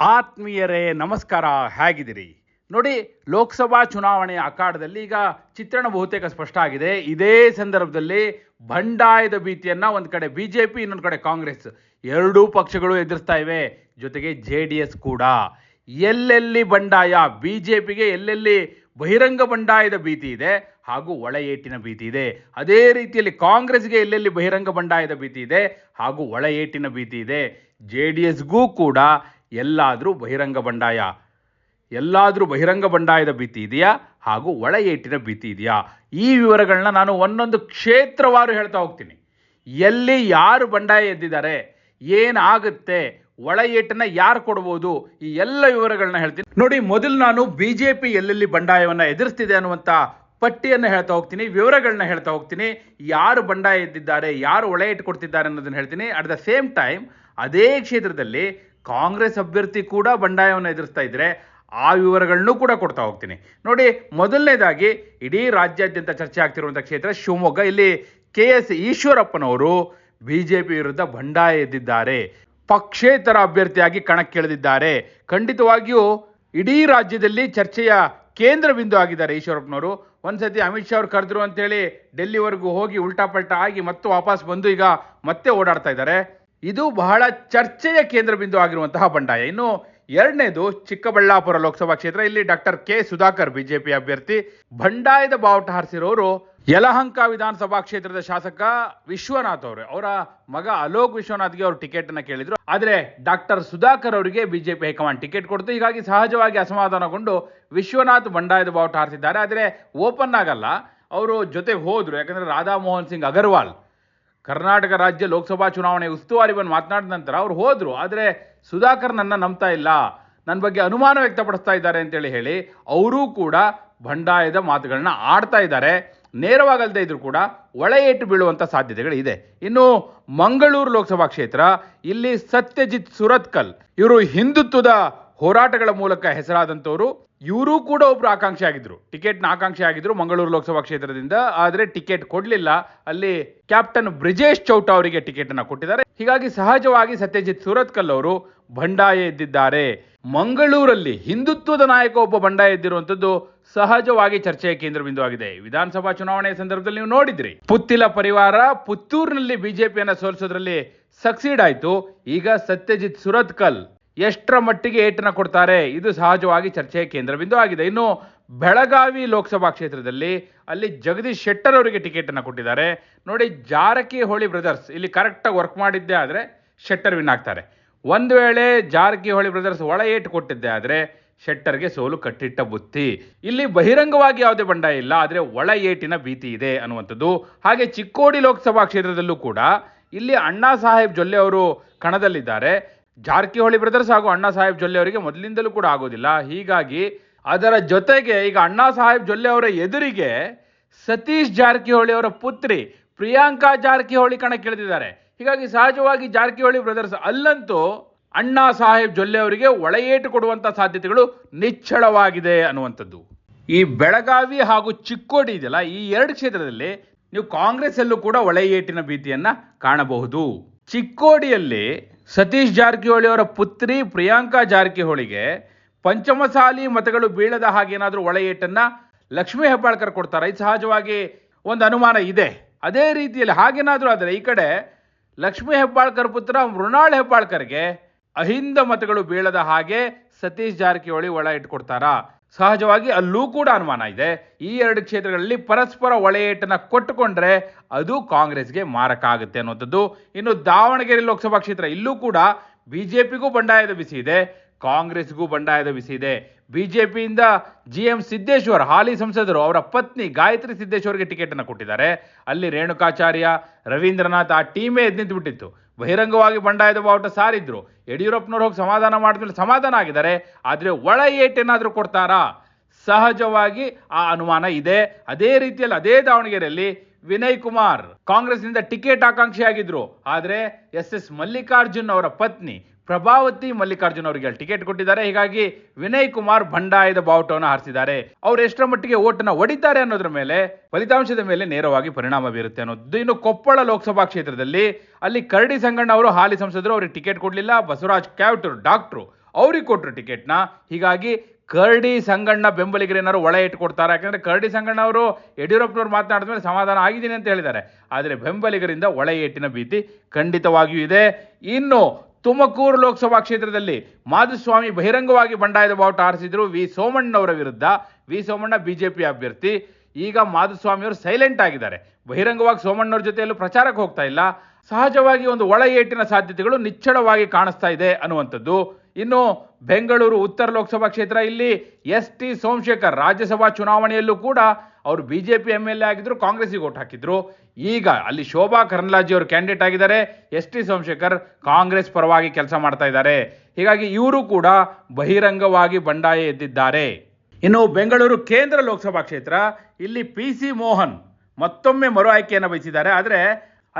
ಆತ್ಮೀಯರೇ, ನಮಸ್ಕಾರ, ಹೇಗಿದ್ದೀರಿ? ನೋಡಿ, ಲೋಕಸಭಾ ಚುನಾವಣೆಯ ಅಖಾಡದಲ್ಲಿ ಈಗ ಚಿತ್ರಣ ಬಹುತೇಕ ಸ್ಪಷ್ಟ ಆಗಿದೆ. ಇದೇ ಸಂದರ್ಭದಲ್ಲಿ ಬಂಡಾಯದ ಭೀತಿಯನ್ನು ಒಂದು ಕಡೆ ಬಿಜೆಪಿ, ಇನ್ನೊಂದು ಕಡೆ ಕಾಂಗ್ರೆಸ್ ಎರಡೂ ಪಕ್ಷಗಳು ಎದುರಿಸ್ತಾ ಇವೆ. ಜೊತೆಗೆ ಜೆ ಡಿ ಎಸ್ ಕೂಡ. ಎಲ್ಲೆಲ್ಲಿ ಬಂಡಾಯ, ಬಿಜೆಪಿಗೆ ಎಲ್ಲೆಲ್ಲಿ ಬಹಿರಂಗ ಬಂಡಾಯದ ಭೀತಿ ಇದೆ, ಹಾಗೂ ಒಳ ಏಟಿನ ಭೀತಿ ಇದೆ. ಅದೇ ರೀತಿಯಲ್ಲಿ ಕಾಂಗ್ರೆಸ್ಗೆ ಎಲ್ಲೆಲ್ಲಿ ಬಹಿರಂಗ ಬಂಡಾಯದ ಭೀತಿ ಇದೆ, ಹಾಗೂ ಒಳ ಏಟಿನ ಭೀತಿ ಇದೆ. ಜೆ ಡಿ ಎಸ್ಗೂ ಕೂಡ ಎಲ್ಲಾದರೂ ಬಹಿರಂಗ ಬಂಡಾಯ. ಎಲ್ಲಾದರೂ ಬಹಿರಂಗ ಬಂಡಾಯದ ಭೀತಿ ಇದೆಯಾ? ಹಾಗೂ ಒಳ ಏಟಿನ ಭೀತಿ ಇದೆಯಾ? ಈ ವಿವರಗಳನ್ನ ನಾನು ಒಂದೊಂದು ಕ್ಷೇತ್ರವಾರು ಹೇಳ್ತಾ ಹೋಗ್ತೀನಿ. ಎಲ್ಲಿ ಯಾರು ಬಂಡಾಯ ಎದ್ದಿದ್ದಾರೆ? ಏನಾಗುತ್ತೆ ಒಳ ಏಟನ್ನ ಯಾರು ಕೊಡ್ಬೋದು? ಈ ಎಲ್ಲ ವಿವರಗಳನ್ನ ಹೇಳ್ತೀನಿ. ನೋಡಿ, ಮೊದಲು ನಾನು ಬಿ ಜೆ ಪಿ ಎಲ್ಲೆಲ್ಲಿ ಬಂಡಾಯವನ್ನು ಎದುರಿಸ್ತಿದೆ ಅನ್ನುವಂಥ ಪಟ್ಟಿಯನ್ನು ಹೇಳ್ತಾ ಹೋಗ್ತೀನಿ ವಿವರಗಳನ್ನ ಹೇಳ್ತಾ ಹೋಗ್ತೀನಿ. ಯಾರು ಬಂಡಾಯ ಎದ್ದಿದ್ದಾರೆ? ಯಾರು ಒಳ ಏಟು ಕೊಡ್ತಿದ್ದಾರೆ ಅನ್ನೋದನ್ನು ಹೇಳ್ತೀನಿ. ಅಟ್ ದ ಸೇಮ್ ಟೈಮ್, ಅದೇ ಕ್ಷೇತ್ರದಲ್ಲಿ ಕಾಂಗ್ರೆಸ್ ಅಭ್ಯರ್ಥಿ ಕೂಡ ಬಂಡಾಯವನ್ನು ಎದುರಿಸ್ತಾ ಇದ್ರೆ ಆ ವಿವರಗಳನ್ನು ಕೂಡ ಕೊಡ್ತಾ ಹೋಗ್ತೀನಿ. ನೋಡಿ, ಮೊದಲನೇದಾಗಿ ಇಡೀ ರಾಜ್ಯಾದ್ಯಂತ ಚರ್ಚೆ ಆಗ್ತಿರುವಂಥ ಕ್ಷೇತ್ರ ಶಿವಮೊಗ್ಗ. ಇಲ್ಲಿ ಕೆ ಎಸ್ ಈಶ್ವರಪ್ಪನವರು ಬಿ ಜೆ ಪಿ ವಿರುದ್ಧ ಬಂಡಾಯ ಎದ್ದಿದ್ದಾರೆ. ಪಕ್ಷೇತರ ಅಭ್ಯರ್ಥಿಯಾಗಿ ಕಣಕ್ಕಿಳಿದಿದ್ದಾರೆ. ಖಂಡಿತವಾಗಿಯೂ ಇಡೀ ರಾಜ್ಯದಲ್ಲಿ ಚರ್ಚೆಯ ಕೇಂದ್ರ ಬಿಂದು ಆಗಿದ್ದಾರೆ ಈಶ್ವರಪ್ಪನವರು. ಒಂದ್ಸತಿ ಅಮಿತ್ ಶಾ ಅವ್ರು ಕರೆದ್ರು ಅಂತೇಳಿ ಡೆಲ್ಲಿವರೆಗೂ ಹೋಗಿ ಉಲ್ಟಾ ಪಲ್ಟಾ ಆಗಿ ಮತ್ತೆ ವಾಪಸ್ ಬಂದು ಈಗ ಮತ್ತೆ ಓಡಾಡ್ತಾ ಇದ್ದಾರೆ. ಇದು ಬಹಳ ಚರ್ಚೆಯ ಕೇಂದ್ರ ಬಿಂದು ಆಗಿರುವಂತಹ ಬಂಡಾಯ. ಇನ್ನು ಎರಡನೇದು ಚಿಕ್ಕಬಳ್ಳಾಪುರ ಲೋಕಸಭಾ ಕ್ಷೇತ್ರ. ಇಲ್ಲಿ ಡಾಕ್ಟರ್ ಕೆ ಸುಧಾಕರ್, ಬಿಜೆಪಿ ಅಭ್ಯರ್ಥಿ. ಬಂಡಾಯದ ಬಾವುಟ ಹಾರಿಸಿರೋರು ಯಲಹಂಕ ವಿಧಾನಸಭಾ ಕ್ಷೇತ್ರದ ಶಾಸಕ ವಿಶ್ವನಾಥ್ ಅವರು. ಅವರ ಮಗ ಅಲೋಕ್ ವಿಶ್ವನಾಥ್ಗೆ ಅವರು ಟಿಕೆಟ್ ಅನ್ನ ಕೇಳಿದ್ರು. ಆದರೆ ಡಾಕ್ಟರ್ ಸುಧಾಕರ್ ಅವರಿಗೆ ಬಿಜೆಪಿ ಹೈಕಮಾಂಡ್ ಟಿಕೆಟ್ ಕೊಡ್ತು. ಹೀಗಾಗಿ ಸಹಜವಾಗಿ ಅಸಮಾಧಾನಗೊಂಡು ವಿಶ್ವನಾಥ್ ಬಂಡಾಯದ ಬಾವುಟ ಹಾರಿಸಿದ್ದಾರೆ. ಆದರೆ ಓಪನ್ ಆಗಲ್ಲ. ಅವರು ಜೊತೆಗೆ ಹೋದ್ರು. ಯಾಕಂದ್ರೆ ರಾಧಾ ಮೋಹನ್ ಸಿಂಗ್ ಅಗರ್ವಾಲ್ ಕರ್ನಾಟಕ ರಾಜ್ಯ ಲೋಕಸಭಾ ಚುನಾವಣೆ ಉಸ್ತುವಾರಿ ಬಂದು ಮಾತನಾಡಿದ ನಂತರ ಅವ್ರು ಹೋದರು. ಆದರೆ ಸುಧಾಕರ್ ನನ್ನ ನಂಬ್ತಾ ಇಲ್ಲ. ನನ್ನ ಬಗ್ಗೆ ಅನುಮಾನ ವ್ಯಕ್ತಪಡಿಸ್ತಾ ಇದ್ದಾರೆ ಅಂತೇಳಿ ಹೇಳಿ ಅವರೂ ಕೂಡ ಬಂಡಾಯದ ಮಾತುಗಳನ್ನ ಆಡ್ತಾ ಇದ್ದಾರೆ. ನೇರವಾಗಲ್ದೇ ಇದ್ರು ಕೂಡ ಒಳ ಏಟು ಬೀಳುವಂಥ ಸಾಧ್ಯತೆಗಳು ಇದೆ. ಇನ್ನು ಮಂಗಳೂರು ಲೋಕಸಭಾ ಕ್ಷೇತ್ರ, ಇಲ್ಲಿ ಸತ್ಯಜಿತ್ ಸುರತ್ಕಲ್ ಇವರು ಹಿಂದುತ್ವದ ಹೋರಾಟಗಳ ಮೂಲಕ ಹೆಸರಾದಂಥವರು ಇವರು ಕೂಡ ಒಬ್ರು ಆಕಾಂಕ್ಷಿ ಆಗಿದ್ರು. ಟಿಕೆಟ್ನ ಆಕಾಂಕ್ಷಿ ಆಗಿದ್ರು ಮಂಗಳೂರು ಲೋಕಸಭಾ ಕ್ಷೇತ್ರದಿಂದ, ಆದ್ರೆ ಟಿಕೆಟ್ ಕೊಡಲಿಲ್ಲ. ಅಲ್ಲಿ ಕ್ಯಾಪ್ಟನ್ ಬ್ರಿಜೇಶ್ ಚೌಟ ಅವರಿಗೆ ಟಿಕೆಟ್ ಅನ್ನ ಕೊಟ್ಟಿದ್ದಾರೆ. ಹೀಗಾಗಿ ಸಹಜವಾಗಿ ಸತ್ಯಜಿತ್ ಸುರತ್ಕಲ್ ಅವರು ಬಂಡಾಯ ಎದ್ದಿದ್ದಾರೆ. ಮಂಗಳೂರಲ್ಲಿ ಹಿಂದುತ್ವದ ನಾಯಕ ಒಬ್ಬ ಬಂಡಾಯ ಎದ್ದಿರುವಂತದ್ದು ಸಹಜವಾಗಿ ಚರ್ಚೆಯ ಕೇಂದ್ರ ಬಿಂದು ಆಗಿದೆ ವಿಧಾನಸಭಾ ಚುನಾವಣೆಯ ಸಂದರ್ಭದಲ್ಲಿ ನೀವು ನೋಡಿದ್ರಿ. ಪುತ್ತಿಲ ಪರಿವಾರ ಪುತ್ತೂರಿನಲ್ಲಿ ಬಿಜೆಪಿಯನ್ನ ಸೋಲಿಸೋದ್ರಲ್ಲಿ ಸಕ್ಸೀಡ್ ಆಯ್ತು. ಈಗ ಸತ್ಯಜಿತ್ ಸುರತ್ಕಲ್ ಎಷ್ಟರ ಮಟ್ಟಿಗೆ ಏಟನ್ನು ಕೊಡ್ತಾರೆ? ಇದು ಸಹಜವಾಗಿ ಚರ್ಚೆಯ ಕೇಂದ್ರಬಿಂದು ಆಗಿದೆ. ಇನ್ನು ಬೆಳಗಾವಿ ಲೋಕಸಭಾ ಕ್ಷೇತ್ರದಲ್ಲಿ ಅಲ್ಲಿ ಜಗದೀಶ್ ಶೆಟ್ಟರ್ ಅವರಿಗೆ ಟಿಕೆಟನ್ನು ಕೊಟ್ಟಿದ್ದಾರೆ. ನೋಡಿ, ಜಾರಕಿಹೊಳಿ ಬ್ರದರ್ಸ್, ಇಲ್ಲಿ ಕರೆಕ್ಟಾಗಿ ವರ್ಕ್ ಮಾಡಿದ್ದೇ ಆದರೆ ಶೆಟ್ಟರ್ ವಿನ್ ಆಗ್ತಾರೆ. ಒಂದು ವೇಳೆ ಜಾರಕಿಹೊಳಿ ಬ್ರದರ್ಸ್ ಒಳ ಏಟು ಕೊಟ್ಟಿದ್ದೆ ಆದರೆ ಶೆಟ್ಟರ್ಗೆ ಸೋಲು ಕಟ್ಟಿಟ್ಟ ಬುತ್ತಿ. ಇಲ್ಲಿ ಬಹಿರಂಗವಾಗಿ ಯಾವುದೇ ಬಂಡಾಯ ಇಲ್ಲ, ಆದರೆ ಒಳ ಏಟಿನ ಭೀತಿ ಇದೆ ಅನ್ನುವಂಥದ್ದು. ಹಾಗೆ ಚಿಕ್ಕೋಡಿ ಲೋಕಸಭಾ ಕ್ಷೇತ್ರದಲ್ಲೂ ಕೂಡ ಇಲ್ಲಿ ಅಣ್ಣಾ ಸಾಹೇಬ್ ಜೊಲ್ಲೆ ಅವರು ಕಣದಲ್ಲಿದ್ದಾರೆ. ಜಾರಕಿಹೊಳಿ ಬ್ರದರ್ಸ್ ಹಾಗೂ ಅಣ್ಣಾ ಸಾಹೇಬ್ ಜೊಲ್ಲೆ ಅವರಿಗೆ ಮೊದಲಿಂದಲೂ ಕೂಡ ಆಗೋದಿಲ್ಲ. ಹೀಗಾಗಿ ಅದರ ಜೊತೆಗೆ ಈಗ ಅಣ್ಣಾ ಸಾಹೇಬ್ ಜೊಲ್ಲೆ ಅವರ ಎದುರಿಗೆ ಸತೀಶ್ ಜಾರಕಿಹೊಳಿ ಅವರ ಪುತ್ರಿ ಪ್ರಿಯಾಂಕಾ ಜಾರಕಿಹೊಳಿ ಕಣಕ್ಕಿಳಿದಿದ್ದಾರೆ ಹೀಗಾಗಿ ಸಹಜವಾಗಿ ಜಾರಕಿಹೊಳಿ ಬ್ರದರ್ಸ್ ಅಲ್ಲಂತೂ ಅಣ್ಣಾ ಸಾಹೇಬ್ ಜೊಲ್ಲೆ ಅವರಿಗೆ ಒಳೆಯೇಟು ಕೊಡುವಂಥ ಸಾಧ್ಯತೆಗಳು ನಿಚ್ಚಳವಾಗಿದೆ ಅನ್ನುವಂಥದ್ದು. ಈ ಬೆಳಗಾವಿ ಹಾಗೂ ಚಿಕ್ಕೋಡಿ ಇದೆಯಲ್ಲ, ಈ ಎರಡು ಕ್ಷೇತ್ರದಲ್ಲಿ ನೀವು ಕಾಂಗ್ರೆಸ್ ಅಲ್ಲೂ ಕೂಡ ಒಳೆಯೇಟಿನ ಭೀತಿಯನ್ನ ಕಾಣಬಹುದು. ಚಿಕ್ಕೋಡಿಯಲ್ಲಿ ಸತೀಶ್ ಜಾರಕಿಹೊಳಿ ಅವರ ಪುತ್ರಿ ಪ್ರಿಯಾಂಕಾ ಜಾರಕಿಹೊಳಿಗೆ ಪಂಚಮಸಾಲಿ ಮತಗಳು ಬೀಳದ ಹಾಗೇನಾದರೂ ಒಳೆಯೇಟನ್ನು ಲಕ್ಷ್ಮೀ ಹೆಬ್ಬಾಳ್ಕರ್ ಕೊಡ್ತಾರೆ. ಇದು ಸಹಜವಾಗಿ ಒಂದು ಅನುಮಾನ ಇದೆ. ಅದೇ ರೀತಿಯಲ್ಲಿ ಹಾಗೇನಾದರೂ ಆದರೆ ಈ ಕಡೆ ಲಕ್ಷ್ಮೀ ಹೆಬ್ಬಾಳ್ಕರ್ ಪುತ್ರ ಮೃಣಾಳ್ ಹೆಬ್ಬಾಳ್ಕರ್ಗೆ ಅಹಿಂದ ಮತಗಳು ಬೀಳದ ಹಾಗೆ ಸತೀಶ್ ಜಾರಕಿಹೊಳಿ ಒಳ ಇಟ್ಕೊಡ್ತಾರಾ ಸಹಜವಾಗಿ ಅಲ್ಲೂ ಕೂಡ ಅನುಮಾನ ಇದೆ. ಈ ಎರಡು ಕ್ಷೇತ್ರಗಳಲ್ಲಿ ಪರಸ್ಪರ ಒಳೆಯೇಟನ್ನು ಕೊಟ್ಟುಕೊಂಡ್ರೆ ಅದು ಕಾಂಗ್ರೆಸ್ಗೆ ಮಾರಕ ಆಗುತ್ತೆ ಅನ್ನುವಂಥದ್ದು. ಇನ್ನು ದಾವಣಗೆರೆ ಲೋಕಸಭಾ ಕ್ಷೇತ್ರ ಇಲ್ಲೂ ಕೂಡ ಬಿ ಜೆ ಪಿಗೂ ಬಂಡಾಯದ ಬಿಸಿ ಇದೆ, ಕಾಂಗ್ರೆಸ್ಗೂ ಬಂಡಾಯದ ಬಿಸಿ ಇದೆ. ಬಿ ಜೆ ಪಿಯಿಂದ ಜಿ ಎಂ ಸಿದ್ದೇಶ್ವರ್, ಹಾಲಿ ಸಂಸದರು ಅವರ ಪತ್ನಿ ಗಾಯತ್ರಿ ಸಿದ್ದೇಶ್ವರ್ಗೆ ಟಿಕೆಟನ್ನು ಕೊಟ್ಟಿದ್ದಾರೆ. ಅಲ್ಲಿ ರೇಣುಕಾಚಾರ್ಯ, ರವೀಂದ್ರನಾಥ್ ಆ ಟೀಮೇ ಎದ್ದು ನಿಂತುಬಿಟ್ಟಿತ್ತು. ಬಹಿರಂಗವಾಗಿ ಬಂಡಾಯದ ಬಾವುಟ ಸಾರಿದ್ರು. ಯಡಿಯೂರಪ್ಪನವ್ರು ಹೋಗಿ ಸಮಾಧಾನ ಮಾಡಿದ್ಮೇಲೆ ಸಮಾಧಾನ ಆಗಿದ್ದಾರೆ. ಆದರೆ ಒಳ ಏಟೇನಾದರೂ ಕೊಡ್ತಾರಾ? ಸಹಜವಾಗಿ ಆ ಅನುಮಾನ ಇದೆ. ಅದೇ ರೀತಿಯಲ್ಲಿ ಅದೇ ದಾವಣಗೆರೆಯಲ್ಲಿ ವಿನಯ್ ಕುಮಾರ್ ಕಾಂಗ್ರೆಸ್ನಿಂದ ಟಿಕೆಟ್ ಆಕಾಂಕ್ಷಿ ಆಗಿದ್ರು ಆದರೆ ಎಸ್ ಎಸ್ ಮಲ್ಲಿಕಾರ್ಜುನ್ ಅವರ ಪತ್ನಿ ಪ್ರಭಾವತಿ ಮಲ್ಲಿಕಾರ್ಜುನ್ ಅವರಿಗೆ ಟಿಕೆಟ್ ಕೊಟ್ಟಿದ್ದಾರೆ. ಹೀಗಾಗಿ ವಿನಯ್ ಕುಮಾರ್ ಬಂಡಾಯದ ಬಾವುಟವನ್ನು ಹಾರಿಸಿದ್ದಾರೆ. ಅವ್ರು ಎಷ್ಟರ ಮಟ್ಟಿಗೆ ಓಟನ್ನು ಹೊಡಿತಾರೆ ಅನ್ನೋದ್ರ ಮೇಲೆ, ಫಲಿತಾಂಶದ ಮೇಲೆ ನೇರವಾಗಿ ಪರಿಣಾಮ ಬೀರುತ್ತೆ ಅನ್ನೋದು. ಇನ್ನು ಕೊಪ್ಪಳ ಲೋಕಸಭಾ ಕ್ಷೇತ್ರದಲ್ಲಿ ಅಲ್ಲಿ ಕರಡಿ ಸಂಗಣ್ಣ ಅವರು, ಹಾಲಿ ಸಂಸದರು ಅವ್ರಿಗೆ ಟಿಕೆಟ್ ಕೊಡಲಿಲ್ಲ. ಬಸವರಾಜ್ ಕ್ಯಾವ್ಟರ್, ಡಾಕ್ಟ್ರು ಅವ್ರಿಗೆ ಕೊಟ್ಟರು ಟಿಕೆಟ್ನ. ಹೀಗಾಗಿ ಕರಡಿ ಸಂಗಣ್ಣ ಬೆಂಬಲಿಗರೇನಾದ್ರು ಒಳ ಇಟ್ಕೊಡ್ತಾರೆ ಯಾಕಂದ್ರೆ ಕರಡಿ ಸಂಗಣ್ಣ ಅವರು ಯಡಿಯೂರಪ್ಪನವ್ರು ಮಾತನಾಡಿದ ಮೇಲೆ ಸಮಾಧಾನ ಆಗಿದ್ದೀನಿ ಅಂತ ಹೇಳಿದ್ದಾರೆ. ಆದರೆ ಬೆಂಬಲಿಗರಿಂದ ಒಳ ಏಟಿನ ಭೀತಿ ಖಂಡಿತವಾಗಿಯೂ ಇದೆ. ಇನ್ನು ತುಮಕೂರು ಲೋಕಸಭಾ ಕ್ಷೇತ್ರದಲ್ಲಿ ಮಾಧುಸ್ವಾಮಿ ಬಹಿರಂಗವಾಗಿ ಬಂಡಾಯದ ಬಾವುಟ ಆರಿಸಿದ್ರು ವಿ ಸೋಮಣ್ಣವರ ವಿರುದ್ಧ. ವಿ ಸೋಮಣ್ಣ ಬಿಜೆಪಿ ಅಭ್ಯರ್ಥಿ. ಈಗ ಮಾಧುಸ್ವಾಮಿಯವರು ಸೈಲೆಂಟ್ ಆಗಿದ್ದಾರೆ. ಬಹಿರಂಗವಾಗಿ ಸೋಮಣ್ಣವ್ರ ಜೊತೆಯಲ್ಲೂ ಪ್ರಚಾರಕ್ಕೆ ಹೋಗ್ತಾ ಇಲ್ಲ. ಸಹಜವಾಗಿ ಒಂದು ಒಳ ಏಟಿನ ಸಾಧ್ಯತೆಗಳು ನಿಚ್ಚಳವಾಗಿ ಕಾಣಿಸ್ತಾ ಇದೆ ಅನ್ನುವಂಥದ್ದು. ಇನ್ನು ಬೆಂಗಳೂರು ಉತ್ತರ ಲೋಕಸಭಾ ಕ್ಷೇತ್ರ, ಇಲ್ಲಿ ಎಸ್ ಟಿ ಸೋಮಶೇಖರ್ ರಾಜ್ಯಸಭಾ ಚುನಾವಣೆಯಲ್ಲೂ ಕೂಡ ಅವರು B J P M L A ಆಗಿದ್ರು, ಕಾಂಗ್ರೆಸ್ಸಿಗೆ ಓಟ್ ಹಾಕಿದ್ರು. ಈಗ ಅಲ್ಲಿ ಶೋಭಾ ಕರಂದ್ಲಾಜೆ ಅವರು ಕ್ಯಾಂಡಿಡೇಟ್ ಆಗಿದ್ದಾರೆ ಎಸ್ ಟಿ ಸೋಮಶೇಖರ್ ಕಾಂಗ್ರೆಸ್ ಪರವಾಗಿ ಕೆಲಸ ಮಾಡ್ತಾ ಇದ್ದಾರೆ. ಹೀಗಾಗಿ ಇವರು ಕೂಡ ಬಹಿರಂಗವಾಗಿ ಬಂಡಾಯ ಎದ್ದಿದ್ದಾರೆ. ಇನ್ನು ಬೆಂಗಳೂರು ಕೇಂದ್ರ ಲೋಕಸಭಾ ಕ್ಷೇತ್ರ, ಇಲ್ಲಿ ಪಿ ಸಿ ಮೋಹನ್ ಮತ್ತೊಮ್ಮೆ ಮರು ಆಯ್ಕೆಯನ್ನು ಬಯಸಿದ್ದಾರೆ. ಆದರೆ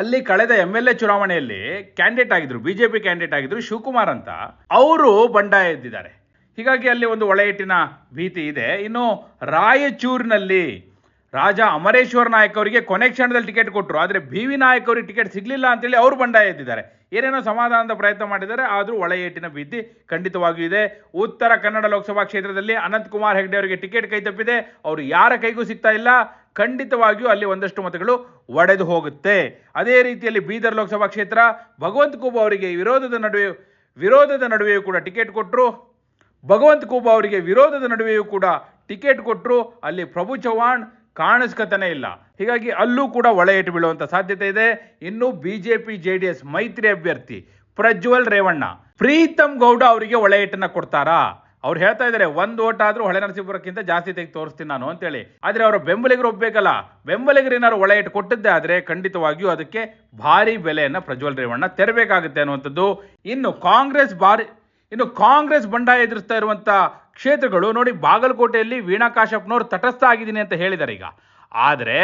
ಅಲ್ಲಿ ಕಳೆದ ಎಂ ಎಲ್ ಎ ಚುನಾವಣೆಯಲ್ಲಿ ಕ್ಯಾಂಡಿಡೇಟ್ ಆಗಿದ್ರು ಬಿಜೆಪಿ ಕ್ಯಾಂಡಿಡೇಟ್ ಆಗಿದ್ರು ಶಿವಕುಮಾರ್ ಅಂತ, ಅವರು ಬಂಡಾಯ ಎದ್ದಿದ್ದಾರೆ. ಹೀಗಾಗಿ ಅಲ್ಲಿ ಒಂದು ಒಳ ಏಟಿನ ಭೀತಿ ಇದೆ. ಇನ್ನು ರಾಯಚೂರಿನಲ್ಲಿ ರಾಜ ಅಮರೇಶ್ವರ ನಾಯಕ್ ಅವರಿಗೆ ಕೊನೆ ಕ್ಷಣದಲ್ಲಿ ಟಿಕೆಟ್ ಕೊಟ್ಟರು ಆದರೆ ಬಿ ವಿ ನಾಯಕ್ ಅವರಿಗೆ ಟಿಕೆಟ್ ಸಿಗಲಿಲ್ಲ ಅಂತೇಳಿ ಅವರು ಬಂಡಾಯ ಎದ್ದಿದ್ದಾರೆ. ಏನೇನೋ ಸಮಾಧಾನದ ಪ್ರಯತ್ನ ಮಾಡಿದ್ದಾರೆ, ಆದರೂ ಒಳ ಏಟಿನ ಭೀತಿ ಖಂಡಿತವಾಗಿಯೂ ಇದೆ. ಉತ್ತರ ಕನ್ನಡ ಲೋಕಸಭಾ ಕ್ಷೇತ್ರದಲ್ಲಿ ಅನಂತಕುಮಾರ್ ಹೆಗ್ಡೆ ಅವರಿಗೆ ಟಿಕೆಟ್ ಕೈ ತಪ್ಪಿದೆ. ಅವರು ಯಾರ ಕೈಗೂ ಸಿಗ್ತಾ ಇಲ್ಲ. ಖಂಡಿತವಾಗಿಯೂ ಅಲ್ಲಿ ಒಂದಷ್ಟು ಮತಗಳು ಒಡೆದು ಹೋಗುತ್ತೆ. ಅದೇ ರೀತಿಯಲ್ಲಿ ಬೀದರ್ ಲೋಕಸಭಾ ಕ್ಷೇತ್ರ, ಭಗವಂತ ಕೂಬ ಅವರಿಗೆ ವಿರೋಧದ ನಡುವೆ, ವಿರೋಧದ ನಡುವೆಯೂ ಕೂಡ ಟಿಕೆಟ್ ಕೊಟ್ಟರು ಭಗವಂತ ಕೂಬ ಅವರಿಗೆ ವಿರೋಧದ ನಡುವೆಯೂ ಕೂಡ ಟಿಕೆಟ್ ಕೊಟ್ಟರು ಅಲ್ಲಿ ಪ್ರಭು ಚವ್ಹಾಣ್ ಕಾಣಿಸ್ಕತಾನೆ ಇಲ್ಲ. ಹೀಗಾಗಿ ಅಲ್ಲೂ ಕೂಡ ಒಳ ಬೀಳುವಂಥ ಸಾಧ್ಯತೆ ಇದೆ. ಇನ್ನು ಬಿಜೆಪಿ ಜೆ ಡಿ ಎಸ್ ಮೈತ್ರಿ ಅಭ್ಯರ್ಥಿ ಪ್ರಜ್ವಲ್ ರೇವಣ್ಣ ಪ್ರೀತಮ್ ಗೌಡ ಅವರಿಗೆ ಒಳ ಏಟನ್ನ ಕೊಡ್ತಾರಾ? ಅವ್ರು ಹೇಳ್ತಾ ಇದ್ದಾರೆ, ಒಂದು ಓಟ್ ಆದ್ರೂ ಹೊಳೆ ನರಸೀಪುರಕ್ಕಿಂತ ಜಾಸ್ತಿ ತೆಗೆದು ತೋರಿಸ್ತೀನಿ ನಾನು ಅಂತೇಳಿ. ಆದ್ರೆ ಅವರ ಬೆಂಬಲಿಗರು ಒಪ್ಪಬೇಕಲ್ಲ ಬೆಂಬಲಿಗರು ಏನಾದ್ರು ಒಳ ಇಟ್ಟು ಕೊಟ್ಟಿದ್ದೆ ಆದ್ರೆ ಖಂಡಿತವಾಗಿಯೂ ಅದಕ್ಕೆ ಭಾರಿ ಬೆಲೆಯನ್ನ ಪ್ರಜ್ವಲ್ ರೇವಣ್ಣ ತೆರಬೇಕಾಗುತ್ತೆ ಅನ್ನುವಂಥದ್ದು. ಇನ್ನು ಕಾಂಗ್ರೆಸ್ ಭಾರಿ ಇನ್ನು ಕಾಂಗ್ರೆಸ್ ಬಂಡಾಯ ಎದುರಿಸ್ತಾ ಇರುವಂತ ಕ್ಷೇತ್ರಗಳು ನೋಡಿ, ಬಾಗಲಕೋಟೆಯಲ್ಲಿ ವೀಣಾ ಕಾಶಪ್ಪನವರು ತಟಸ್ಥ ಆಗಿದ್ದೀನಿ ಅಂತ ಹೇಳಿದ್ದಾರೆ ಈಗ. ಆದರೆ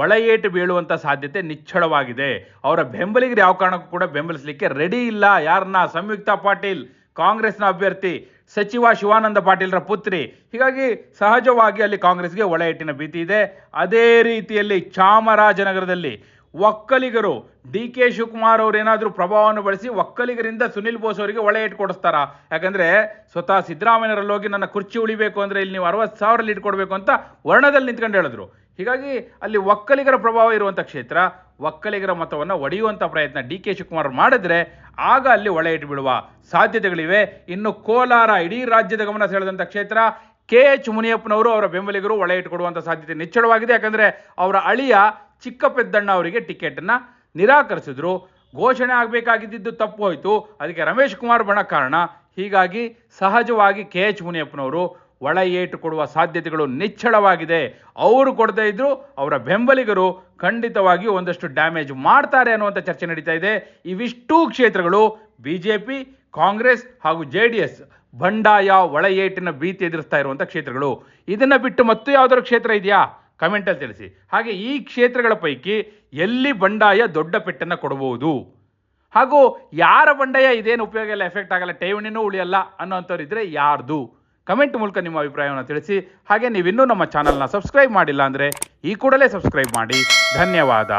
ಒಳ ಏಟು ಬೀಳುವಂಥ ಸಾಧ್ಯತೆ ನಿಚ್ಚಳವಾಗಿದೆ. ಅವರ ಬೆಂಬಲಿಗರು ಯಾವ ಕಾರಣಕ್ಕೂ ಕೂಡ ಬೆಂಬಲಿಸಲಿಕ್ಕೆ ರೆಡಿ ಇಲ್ಲ. ಯಾರನ್ನ ಸಂಯುಕ್ತ ಪಾಟೀಲ್, ಕಾಂಗ್ರೆಸ್ನ ಅಭ್ಯರ್ಥಿ ಸಚಿವ ಶಿವಾನಂದ ಪಾಟೀಲ್ರ ಪುತ್ರಿ. ಹೀಗಾಗಿ ಸಹಜವಾಗಿ ಅಲ್ಲಿ ಕಾಂಗ್ರೆಸ್ಗೆ ಒಳ ಏಟಿನ ಭೀತಿ ಇದೆ. ಅದೇ ರೀತಿಯಲ್ಲಿ ಚಾಮರಾಜನಗರದಲ್ಲಿ ಒಕ್ಕಲಿಗರು, ಡಿ ಕೆ ಶಿವಕುಮಾರ್ ಅವರು ಏನಾದರೂ ಪ್ರಭಾವವನ್ನು ಬಳಸಿ ಒಕ್ಕಲಿಗರಿಂದ ಸುನಿಲ್ ಬೋಸ್ ಅವರಿಗೆ ಒಳೆ ಇಟ್ಟು ಕೊಡಿಸ್ತಾರ? ಯಾಕಂದರೆ ಸ್ವತಃ ಸಿದ್ದರಾಮಯ್ಯರಲ್ಲಿ ಹೋಗಿ ನನ್ನ ಕುರ್ಚಿ ಉಳಿಬೇಕು ಅಂದರೆ ಇಲ್ಲಿ ನೀವು ಅರವತ್ತು ಸಾವಿರಲ್ಲಿ ಇಟ್ಕೊಡ್ಬೇಕು ಕೊಡಬೇಕು ಅಂತ ವರ್ಣದಲ್ಲಿ ನಿಂತ್ಕೊಂಡು ಹೇಳಿದ್ರು. ಹೀಗಾಗಿ ಅಲ್ಲಿ ಒಕ್ಕಲಿಗರ ಪ್ರಭಾವ ಇರುವಂಥ ಕ್ಷೇತ್ರ, ಒಕ್ಕಲಿಗರ ಮತವನ್ನು ಒಡೆಯುವಂಥ ಪ್ರಯತ್ನ ಡಿ ಕೆ ಶಿವಕುಮಾರ್ ಮಾಡಿದ್ರೆ ಆಗ ಅಲ್ಲಿ ಒಳೆ ಇಟ್ಟು ಬಿಡುವ ಸಾಧ್ಯತೆಗಳಿವೆ. ಇನ್ನು ಕೋಲಾರ, ಇಡೀ ರಾಜ್ಯದ ಗಮನ ಸೆಳೆದಂಥ ಕ್ಷೇತ್ರ, ಕೆ ಎಚ್ ಮುನಿಯಪ್ಪನವರು ಅವರ ಬೆಂಬಲಿಗರು ಒಳೆ ಇಟ್ಟುಕೊಡುವಂಥ ಸಾಧ್ಯತೆ ನಿಚ್ಚಳವಾಗಿದೆ. ಯಾಕಂದರೆ ಅವರ ಅಳಿಯ ಚಿಕ್ಕ ಪೆದ್ದಣ್ಣ ಅವರಿಗೆ ಟಿಕೆಟನ್ನು ನಿರಾಕರಿಸಿದ್ರು. ಘೋಷಣೆ ಆಗಬೇಕಾಗಿದ್ದು ತಪ್ಪು ಹೋಯಿತು. ಅದಕ್ಕೆ ರಮೇಶ್ ಕುಮಾರ್ ಬಣ ಕಾರಣ. ಹೀಗಾಗಿ ಸಹಜವಾಗಿ ಕೆ ಎಚ್ ಮುನಿಯಪ್ಪನವರು ಒಳ ಏಟು ಕೊಡುವ ಸಾಧ್ಯತೆಗಳು ನಿಚ್ಚಳವಾಗಿದೆ. ಅವರು ಕೊಡದೇ ಇದ್ರು ಅವರ ಬೆಂಬಲಿಗರು ಖಂಡಿತವಾಗಿ ಒಂದಷ್ಟು ಡ್ಯಾಮೇಜ್ ಮಾಡ್ತಾರೆ ಅನ್ನುವಂಥ ಚರ್ಚೆ ನಡೀತಾ ಇದೆ. ಇವಿಷ್ಟೂ ಕ್ಷೇತ್ರಗಳು ಬಿ ಜೆ ಪಿ ಕಾಂಗ್ರೆಸ್ ಹಾಗೂ ಜೆ ಡಿ ಎಸ್ ಬಂಡಾಯ ಒಳ ಏಟಿನ ಭೀತಿ ಎದುರಿಸ್ತಾ ಇರುವಂಥ ಕ್ಷೇತ್ರಗಳು. ಇದನ್ನು ಬಿಟ್ಟು ಮತ್ತು ಯಾವುದಾದ್ರು ಕ್ಷೇತ್ರ ಇದೆಯಾ? ಕಮೆಂಟಲ್ಲಿ ತಿಳಿಸಿ. ಹಾಗೆ ಈ ಕ್ಷೇತ್ರಗಳ ಪೈಕಿ ಎಲ್ಲಿ ಬಂಡಾಯ ದೊಡ್ಡ ಪೆಟ್ಟನ್ನು ಕೊಡಬಹುದು? ಹಾಗೂ ಯಾರ ಬಂಡಾಯ ಇದೇನು ಉಪಯೋಗ ಇಲ್ಲ ಎಫೆಕ್ಟ್ ಆಗಲ್ಲ, ಠೇವಣಿನೂ ಉಳಿಯಲ್ಲ ಅನ್ನೋಂಥವ್ರು ಇದ್ದರೆ ಯಾರ್ದು? ಕಮೆಂಟ್ ಮೂಲಕ ನಿಮ್ಮ ಅಭಿಪ್ರಾಯವನ್ನು ತಿಳಿಸಿ. ಹಾಗೆ ನೀವಿನ್ನೂ ನಮ್ಮ ಚಾನಲ್ನ ಸಬ್ಸ್ಕ್ರೈಬ್ ಮಾಡಿಲ್ಲ ಅಂದರೆ ಈ ಕೂಡಲೇ ಸಬ್ಸ್ಕ್ರೈಬ್ ಮಾಡಿ. ಧನ್ಯವಾದ.